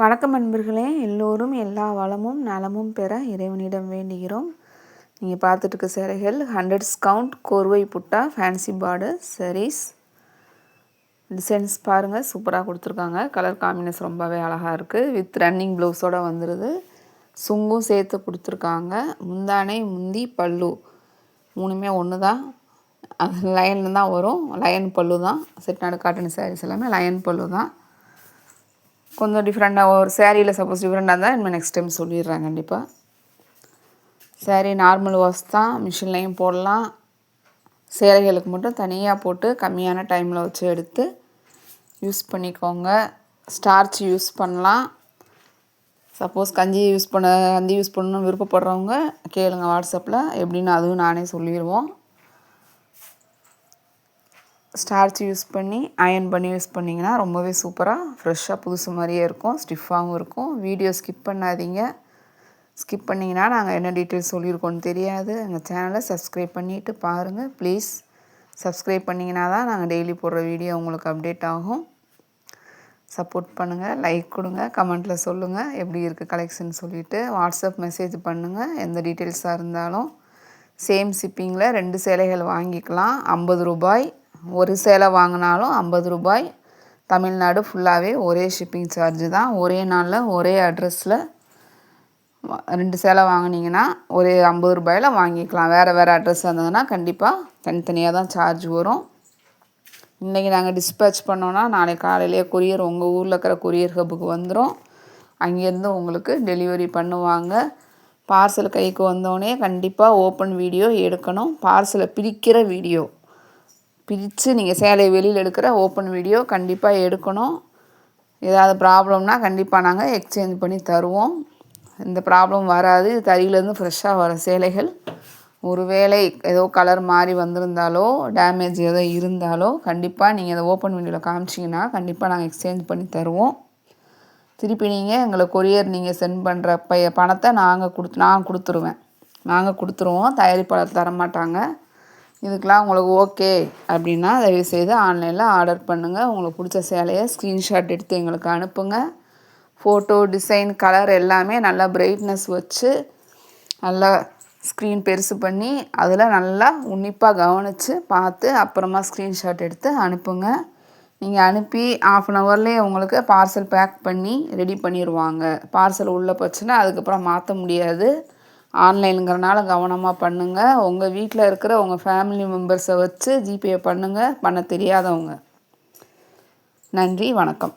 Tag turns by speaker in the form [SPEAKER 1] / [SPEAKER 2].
[SPEAKER 1] வணக்கம் நண்பர்களே. எல்லோரும் எல்லா வளமும் நலமும் பெற இறைவனிடம் வேண்டுகிறோம். நீங்கள் பார்த்துட்டு சேலைகள் ஹண்ட்ரட் ஸ்கவுண்ட் கோர்வை புட்டா ஃபேன்சி பார்டர் சரீஸ் டிசைன்ஸ் பாருங்கள் சூப்பராக கொடுத்துருக்காங்க. கலர் காம்பினேஷன் ரொம்பவே அழகாக இருக்குது வித் ரன்னிங் ப்ளவுஸோடு வந்துடுது சுங்கும் சேர்த்து கொடுத்துருக்காங்க. முந்தானை முந்தி பல்லு. மூணுமே ஒன்று தான் அது லைனில் தான் வரும். லயன் பல்லு தான் செட்நாடு காட்டன் சாரீஸ் எல்லாமே லயன் பல்லு தான் கொஞ்சம் டிஃப்ரெண்ட்டாக ஒரு சேரீயில் சப்போஸ் டிஃப்ரெண்ட்டாக இருந்தால் நம்ம நெக்ஸ்ட் டைம் சொல்லிடுறேன் கண்டிப்பாக சேரீ நார்மல் வாஷ் தான் மிஷின்லேயும் போடலாம். சேலைகளுக்கு மட்டும் தனியாக போட்டு கம்மியான டைமில் வச்சு எடுத்து யூஸ் பண்ணிக்கோங்க. ஸ்டார்ச் யூஸ் பண்ணலாம். சப்போஸ் கஞ்சி யூஸ் பண்ண கஞ்சி யூஸ் பண்ணணும்னு விருப்பப்படுறவங்க கேளுங்க வாட்ஸ்அப்பில் எப்படின்னு அதுவும் நானே சொல்லிடுவோம். ஸ்டார்ச் யூஸ் பண்ணி அயன் பண்ணி யூஸ் பண்ணிங்கன்னா ரொம்பவே சூப்பராக ஃப்ரெஷ்ஷாக புதுசு மாதிரியே இருக்கும் ஸ்டிஃபாகவும் இருக்கும். வீடியோ ஸ்கிப் பண்ணாதீங்க. ஸ்கிப் பண்ணிங்கன்னா நாங்கள் என்ன டீட்டெயில்ஸ் சொல்லியிருக்கோன்னு தெரியாது. எங்கள் சேனலை சப்ஸ்கிரைப் பண்ணிவிட்டு பாருங்கள் ப்ளீஸ். சப்ஸ்கிரைப் பண்ணிங்கன்னா தான் நாங்கள் டெய்லி போடுற வீடியோ உங்களுக்கு அப்டேட் ஆகும். சப்போர்ட் பண்ணுங்கள் லைக் கொடுங்க கமெண்ட்டில் சொல்லுங்கள் எப்படி இருக்குது கலெக்ஷன் சொல்லிவிட்டு வாட்ஸ்அப் மெசேஜ் பண்ணுங்கள் எந்த டீட்டெயில்ஸாக இருந்தாலும். சேம் ஷிப்பிங்கில் ரெண்டு சேலைகள் வாங்கிக்கலாம் ஐம்பது ரூபாய். ஒரு சேலை வாங்கினாலும் ஐம்பது ரூபாய். தமிழ்நாடு ஃபுல்லாகவே ஒரே ஷிப்பிங் சார்ஜு தான். ஒரே நாளில் ஒரே அட்ரஸில் ரெண்டு சேலை வாங்கினீங்கன்னா ஒரு ஐம்பது ரூபாயில் வாங்கிக்கலாம். வேறு வேறு அட்ரஸ் இருந்ததுன்னா கண்டிப்பாக தனித்தனியாக தான் சார்ஜ் வரும். இன்றைக்கி நாங்கள் டிஸ்பேச் பண்ணோன்னா நாளைக்கு காலையிலேயே கொரியர் உங்கள் ஊரில் இருக்கிற கொரியர் ஹப்புக்கு வந்துடும் அங்கேருந்து உங்களுக்கு டெலிவரி பண்ணுவாங்க. பார்சல் கைக்கு வந்தோடனே கண்டிப்பாக ஓப்பன் வீடியோ எடுக்கணும். பார்சலை பிரிக்கிற வீடியோ பிரித்து நீங்கள் சேலையை வெளியில் எடுக்கிற ஓப்பன் வீடியோ கண்டிப்பாக எடுக்கணும். ஏதாவது ப்ராப்ளம்னா கண்டிப்பாக நாங்கள் எக்ஸ்சேஞ்ச் பண்ணி தருவோம். இந்த ப்ராப்ளம் வராது. இது தறியிலேருந்து ஃப்ரெஷ்ஷாக வர சேலைகள். ஒரு வேளை ஏதோ கலர் மாறி வந்திருந்தாலோ டேமேஜ் ஏதோ இருந்தாலோ கண்டிப்பாக நீங்கள் அதை ஓப்பன் வீடியோவில் காமிச்சிங்கன்னா கண்டிப்பாக நாங்கள் எக்ஸ்சேஞ்ச் பண்ணி தருவோம். திருப்பி நீங்கள் எங்களை கொரியர் நீங்கள் சென்ட் பண்ணுற பைய பணத்தை நாங்கள் கொடுத்து நான் கொடுத்துருவேன். நாங்கள் கொடுத்துருவோம். தயாரிப்பாளர் தரமாட்டாங்க. இதுக்கெலாம் உங்களுக்கு ஓகே அப்படின்னா தயவுசெய்து ஆன்லைனில் ஆர்டர் பண்ணுங்கள் உங்களுக்கு பிடிச்ச சேலையை ஸ்க்ரீன்ஷாட் எடுத்து எங்களுக்கு அனுப்புங்க. ஃபோட்டோ டிசைன் கலர் எல்லாமே நல்லா பிரைட்னஸ் வச்சு நல்லா ஸ்க்ரீன் பெருசு பண்ணி அதில் நல்லா உன்னிப்பாக கவனித்து பார்த்து அப்புறமா ஸ்க்ரீன்ஷாட் எடுத்து அனுப்புங்க. நீங்கள் அனுப்பி ஆஃப் அன் ஹவர்லேயே உங்களுக்கு பார்சல் பேக் பண்ணி ரெடி பண்ணிடுவாங்க பார்சல் உள்ளே போச்சுன்னா அதுக்கப்புறம் மாற்ற முடியாது. ஆன்லைனுங்கிறனால கவனமாக பண்ணுங்கள் உங்கள் வீட்டில் இருக்கிற உங்கள் ஃபேமிலி மெம்பர்ஸை வச்சு ஜிபே பண்ணுங்கள் பண்ண தெரியாதவங்க. நன்றி வணக்கம்.